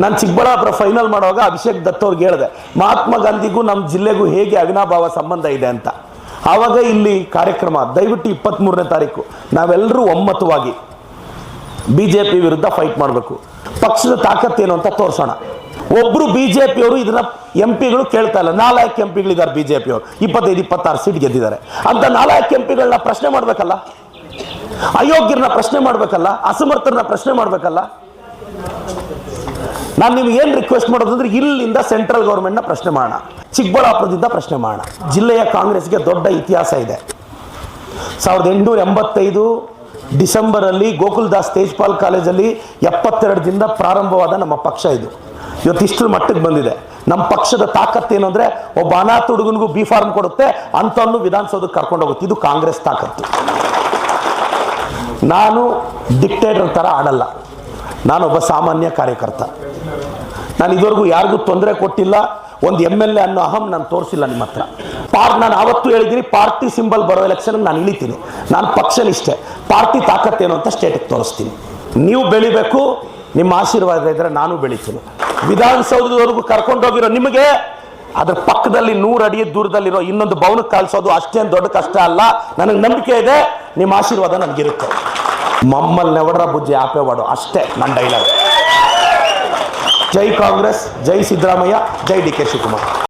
ನಾನು ಚಿಕ್ಕಬಳ್ಳಾಪುರ ಫೈನಲ್ ಮಾಡುವಾಗ ಅಭಿಷೇಕ್ ದತ್ ಅವ್ರಿಗೆ ಹೇಳಿದೆ, ಮಹಾತ್ಮ ಗಾಂಧಿಗೂ ನಮ್ಮ ಜಿಲ್ಲೆಗೂ ಹೇಗೆ ಅವಿನಾಭಾವ ಸಂಬಂಧ ಇದೆ ಅಂತ? ಆವಾಗ ಇಲ್ಲಿ ಕಾರ್ಯಕ್ರಮ, ದಯವಿಟ್ಟು ಇಪ್ಪತ್ತ್ಮೂರನೇ ತಾರೀಕು ನಾವೆಲ್ಲರೂ ಒಮ್ಮತವಾಗಿ ಬಿ ಜೆ ಪಿ ವಿರುದ್ಧ ಫೈಟ್ ಮಾಡಬೇಕು. ಪಕ್ಷದ ತಾಕತ್ತೇನು ಅಂತ ತೋರಿಸೋಣ. ಒಬ್ರು ಬಿ ಜೆ ಪಿಯವರು ಇದನ್ನ ಎಂ ಪಿಗಳು ಕೇಳ್ತಾ ಇಲ್ಲ, ನಾಲ್ಕು ಎಂ ಪಿಗಳಿದ್ದಾರೆ ಬಿ ಜೆ ಪಿಯವರು ಇಪ್ಪತ್ತೈದು, ಇಪ್ಪತ್ತಾರು ಸೀಟ್ ಗೆದ್ದಿದ್ದಾರೆ. ಅಂತ ನಾಲ್ಕು ಎಂ ಪಿಗಳನ್ನ ಪ್ರಶ್ನೆ ಮಾಡಬೇಕಲ್ಲ? ಅಯೋಗ್ಯರನ್ನ ಪ್ರಶ್ನೆ ಮಾಡಬೇಕಲ್ಲ? ಅಸಮರ್ಥರನ್ನ ಪ್ರಶ್ನೆ ಮಾಡಬೇಕಲ್ಲ? ನಾನು ನಿಮ್ಗೆ ಏನು ರಿಕ್ವೆಸ್ಟ್ ಮಾಡೋದಂದ್ರೆ ಇಲ್ಲಿಂದ ಸೆಂಟ್ರಲ್ ಗೌರ್ಮೆಂಟ್ನ ಪ್ರಶ್ನೆ ಮಾಡೋಣ. ಚಿಕ್ಕಬಳ್ಳಾಪುರದಿಂದ ಪ್ರಶ್ನೆ ಮಾಡೋಣ. ಜಿಲ್ಲೆಯ ಕಾಂಗ್ರೆಸ್ಗೆ ದೊಡ್ಡ ಇತಿಹಾಸ ಇದೆ. ಸಾವಿರದ ಎಂಟುನೂರ ಎಂಬತ್ತೈದು ಡಿಸೆಂಬರಲ್ಲಿ ಗೋಕುಲ್ದಾಸ್ ತೇಜ್ಪಾಲ್ ಕಾಲೇಜಲ್ಲಿ ಎಪ್ಪತ್ತೆರಡು ದಿನದ ಪ್ರಾರಂಭವಾದ ನಮ್ಮ ಪಕ್ಷ ಇದು. ಇವತ್ತು ಇಷ್ಟರ ಮಟ್ಟಕ್ಕೆ ಬಂದಿದೆ. ನಮ್ಮ ಪಕ್ಷದ ತಾಕತ್ತೇನು ಅಂದರೆ ಒಬ್ಬ ಅನಾಥ ಹುಡುಗನಿಗೂ ಬಿ ಫಾರ್ಮ್ ಕೊಡುತ್ತೆ ಅಂಥವನ್ನು ವಿಧಾನಸೌಧಕ್ಕೆ ಕರ್ಕೊಂಡು ಹೋಗುತ್ತೆ. ಇದು ಕಾಂಗ್ರೆಸ್ ತಾಕತ್ತು. ನಾನು ಡಿಕ್ಟೇಟರ್ ಥರ ಆಡಲ್ಲ. ನಾನೊಬ್ಬ ಸಾಮಾನ್ಯ ಕಾರ್ಯಕರ್ತ. ನಾನು ಇದುವರೆಗೂ ಯಾರಿಗೂ ತೊಂದರೆ ಕೊಟ್ಟಿಲ್ಲ, ಒಂದು ಎಂ ಎಲ್ ಎ ಅನ್ನೋ ಅಹಂ ನಾನು ತೋರಿಸಿಲ್ಲ ನಿಮ್ಮ ಹತ್ರ. ಪಾರ್ ನಾನು ಆವತ್ತು ಹೇಳಿದ್ದೀನಿ, ಪಾರ್ಟಿ ಸಿಂಬಲ್ ಬರೋ ಎಲೆಕ್ಷನ್ ನಾನು ಇಳಿತೀನಿ. ನಾನು ಪಕ್ಷನಿಷ್ಠೆ. ಪಾರ್ಟಿ ತಾಕತ್ತೇನು ಅಂತ ಸ್ಟೇಟಿಗೆ ತೋರಿಸ್ತೀನಿ. ನೀವು ಬೆಳಿಬೇಕು, ನಿಮ್ಮ ಆಶೀರ್ವಾದ ಇದ್ದರೆ ನಾನು ಬೆಳಿತೀನಿ. ವಿಧಾನಸೌಧದವರೆಗೂ ಕರ್ಕೊಂಡೋಗಿರೋ ನಿಮಗೆ, ಅದ್ರ ಪಕ್ಕದಲ್ಲಿ ನೂರು ಅಡಿ ದೂರದಲ್ಲಿರೋ ಇನ್ನೊಂದು ಭವನಕ್ಕೆ ಕಳಿಸೋದು ಅಷ್ಟೇನು ದೊಡ್ಡ ಕಷ್ಟ ಅಲ್ಲ. ನನಗೆ ನಂಬಿಕೆ ಇದೆ, ನಿಮ್ಮ ಆಶೀರ್ವಾದ ನನಗಿರುತ್ತೆ. మమ్మల్ని ఎవడరా బుజ్జి ఆపేవాడు? అష్టే నా డైలాగ్ జై కాంగ్రెస్ జై సిద్ధరామయ్య జై డికే శివకుమార్.